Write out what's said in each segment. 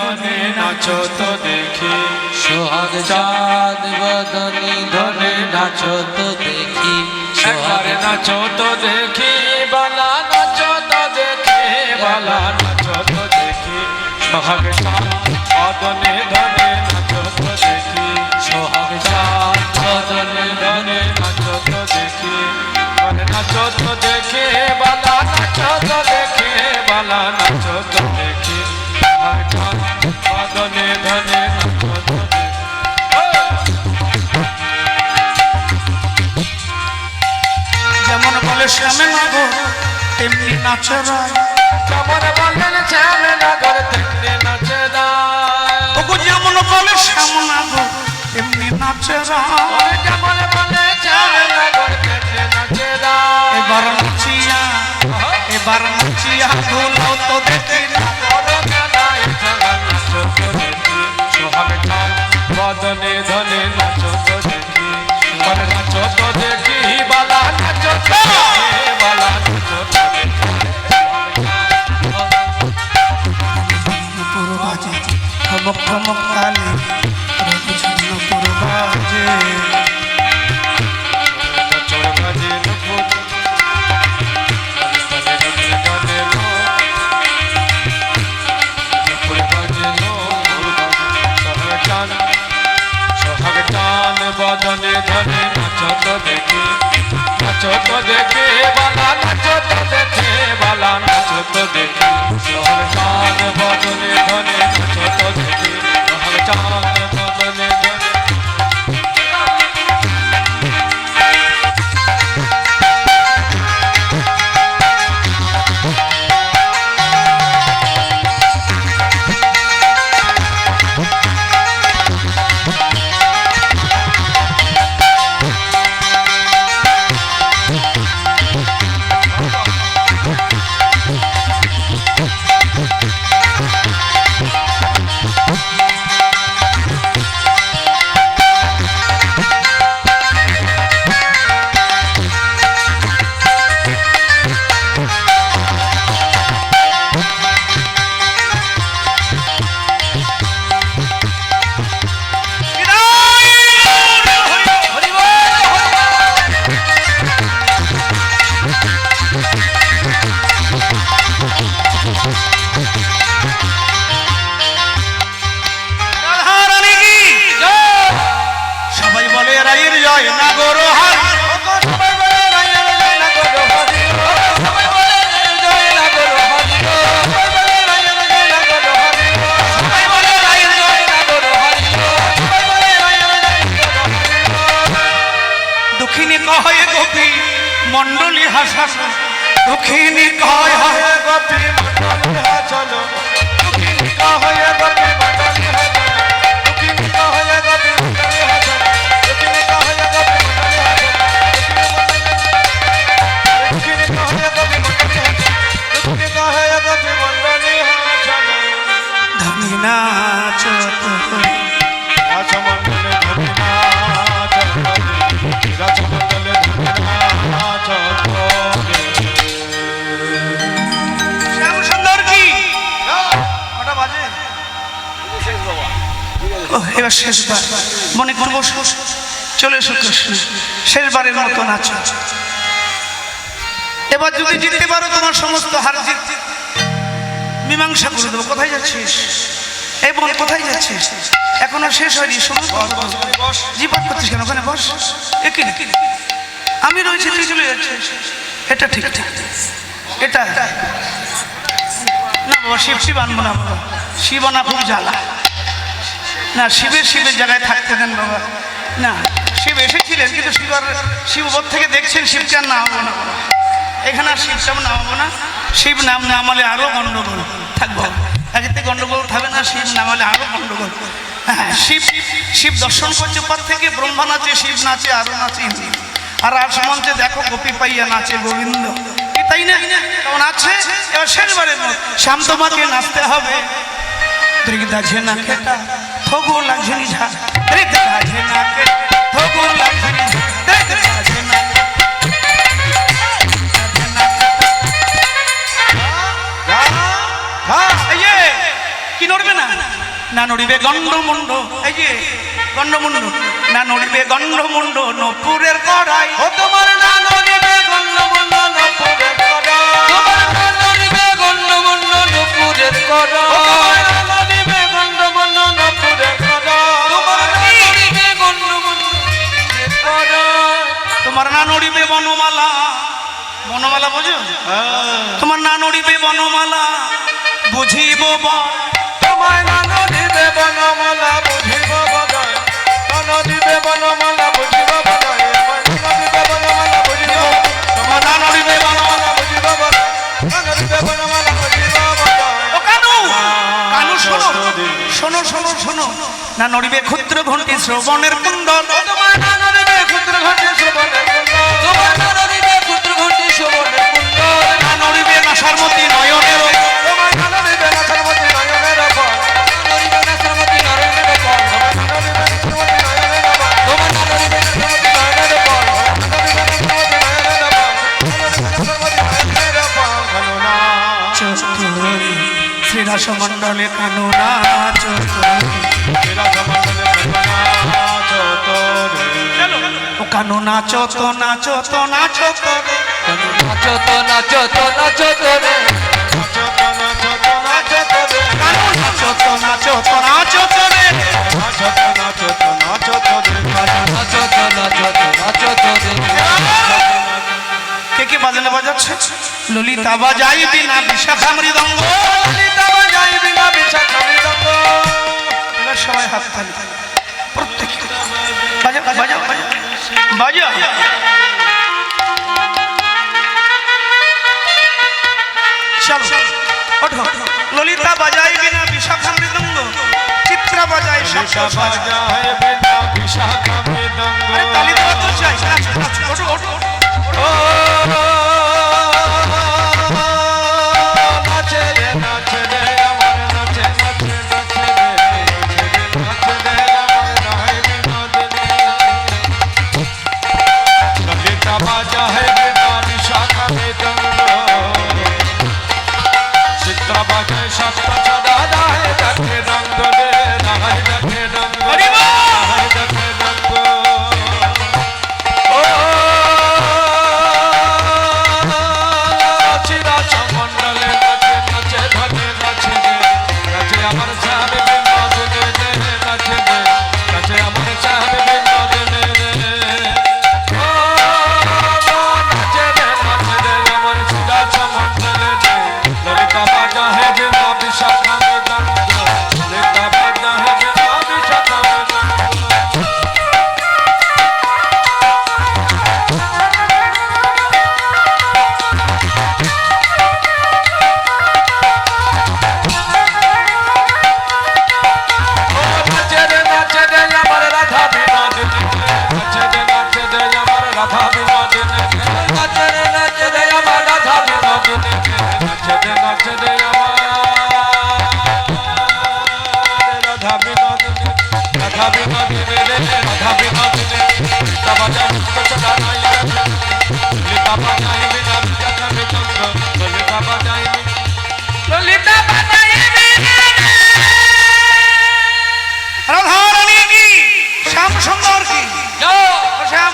ধনে নাচো তো দেখি। সোহাগ চাঁদ বদনি ধরে নাচো তো দেখি। সোহাগ নাচো তো দেখি বালা নাচো তো দেখি বালা নাচো তো দেখি। সোহাগ অদনে ধনে নাচো তো দেখি। সোহাগ চাঁদ বদনি ধনে নাচো তো দেখি। ধনে নাচো তো নাচে রায় যেমন বলেন শ্যামে নগর তেমনি নাচে দায় যেমন বলে শ্যাম নাগো তেমনি নাচে রায় এবার শেষবার। মনে করব চলে এসো কৃষ্ণ, শেষবারের মতো নাচ। এবার যদি জিততে পারো তোমার সমস্ত হার জিত। মীমাংসা করে দেবো। কোথায় যাচ্ছিস? এই বোন কোথায় যাচ্ছিস? এখনও শেষ হয়নি শুরু জীবন করছিস কেন? ওখানে বস। একই আমি রয়েছি, তুই চলে যাচ্ছিস। এটা ঠিক ঠিক এটা। না বাবা শিব শিব আনব না বাবা শিব খুব জ্বালা। না, শিবের শিবের জায়গায় থাকতে দেন বাবা। না, শিব এসেছিলেন, কিন্তু শিব আর শিব ওপর থেকে দেখছেন শিবকে আর নামাবো না। এখানে আর শিব সব নামাবো না। শিব নাম না নামালে আরও গণ্ডগোল থাকব একেতে গণ্ডগোল থাকবে না, শিব নামালে আরও গণ্ডগোল হ্যাঁ শিব শিব দর্শন করছে পর থেকে, ব্রহ্মা নাচে, শিব নাচে আরও নাচে। আর আর মঞ্চে দেখো গোপী পাইয়া নাচে গোবিন্দ। তাই না? কেমন আছে? এবার শেষবারের শ্যাম, তোমাকে নাচতে হবে। দৃগদা ঝেনা কেটা থগু ঝেনা ঝেনা এই যে, কি নড়বে না না নড়িবে গণ্ডমুণ্ড এই যে গণ্ডমুণ্ড না নড়িবে গণ্ডমুণ্ড নপুরের কড়াই ও শোনো শোনো শোনো না নড়িবে ক্ষুদ্র ঘন্টি শ্রবণের কুণ্ডল। তোমায় না নদীবে ক্ষুদ্র ঘটে শ্রীরাস মণ্ডলে কানু নাচ তেরা সমন্দলে কানুনা ও কানু নাচ তো নাচ তো নাচ তো নাচো তো নাচো তো নাচো তো নাচ তো নাচ তো নাচ তো রে। চতনা চতনা চতরে নাচো তো নাচো তো ললিতা বাজাই বিনা বিশাখা মৃদঙ্গ ললিতা বাজাই বিনা বিশাখা মৃদঙ্গ এবার সবাই হাত তালি। প্রত্যেক বাজা বাজা বাজা বাজা চলো ওঠো। ললিতা বাজাই বিনা বিশাখা মৃদঙ্গ চিত্রা বাজাই ললিতা সব বাজাই বিনা বিশাখা মৃদঙ্গ আরে তালি তো চাই। নাচো, ওঠো ওঠো।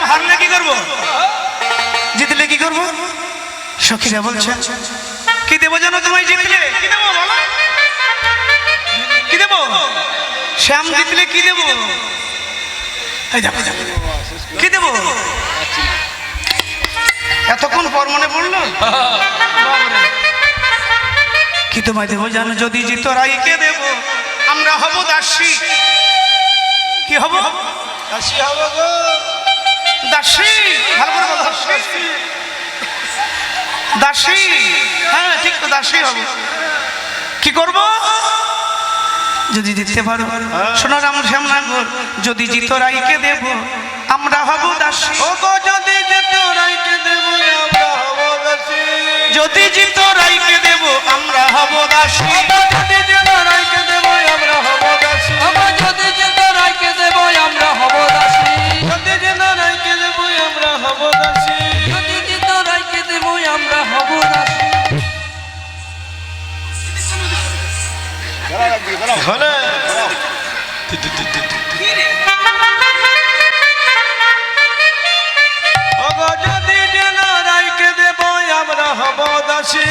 হারলে কি করব জিতলে কি করব সখীরা বলছেন কি দেবো জানো তোমায় জিতলে? কি দেবো? বলো কি দেবো? শ্যাম জিতলে কি দেবো কি দেবো? এতক্ষণ পর মনে পড়ল? কি তোমায় দেবো জানো যদি জিত রাইকে দেব? আমরা হব দাসী। কি হব? দাসী হব গো। দাসী। ভালো করে বল, দাসী। দাসী। হ্যাঁ ঠিক তো দাসী হব। কি করব? যদি জিততে পারো শোনো রাম শ্যাম নাগর যদি জিত রাইকে দেব আমরা হব দাসী। ও গো যদি যেত রাইতে দেব আমরা হব দাসী। যদি জিত রাইকে দেব আমরা হব দাসী। যদি যেত রাইতে দেব আমরা হব দাসী। যদি যেত রাইকে দেব আমরা হব দাসী। যদি যেত রাইতে দেব আমরা হব দাসী। ওগো যদি যেন রাইকে দেব আমরা হব দাসী।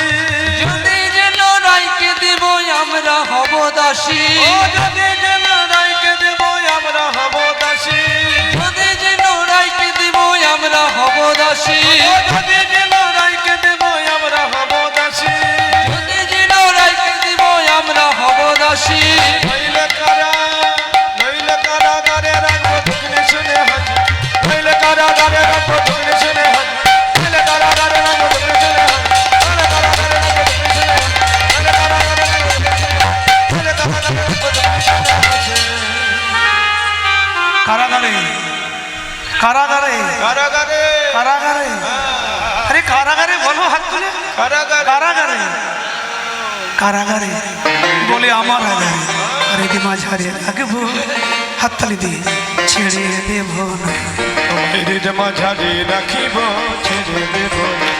যদি যেন রাইকে দেব আমরা হব দাসী। যদি যেন রাইকে দেব আমরা হব দাসী। যদি যেন রাইকে দেব আমরা হব দাসী। যদি যেন দাসী নইলে কারা নইলে কারাগারে রাখব দুঃখনে শুনে কারাগারে রাখব শুনে কারাগারে রাখব শুনে কারাগারে কারাগারে রাখব দুঃখনে শুনে হাত। নইলে কারাগারে রাখব দুঃখনে শুনে হাত। কারাগারে। কারাগারে। কারাগারে। কারাগারে। আরে কারাগারে বলো হাত তুলে। কারাগারে। কারাগারে। কারাগারে। বলে আমার আগারে আরে দি মাঝারে রাখব হাততালি দিয়ে ছেড়ে দেব না। মাঝারি রাখিব ছেড়ে দেব না।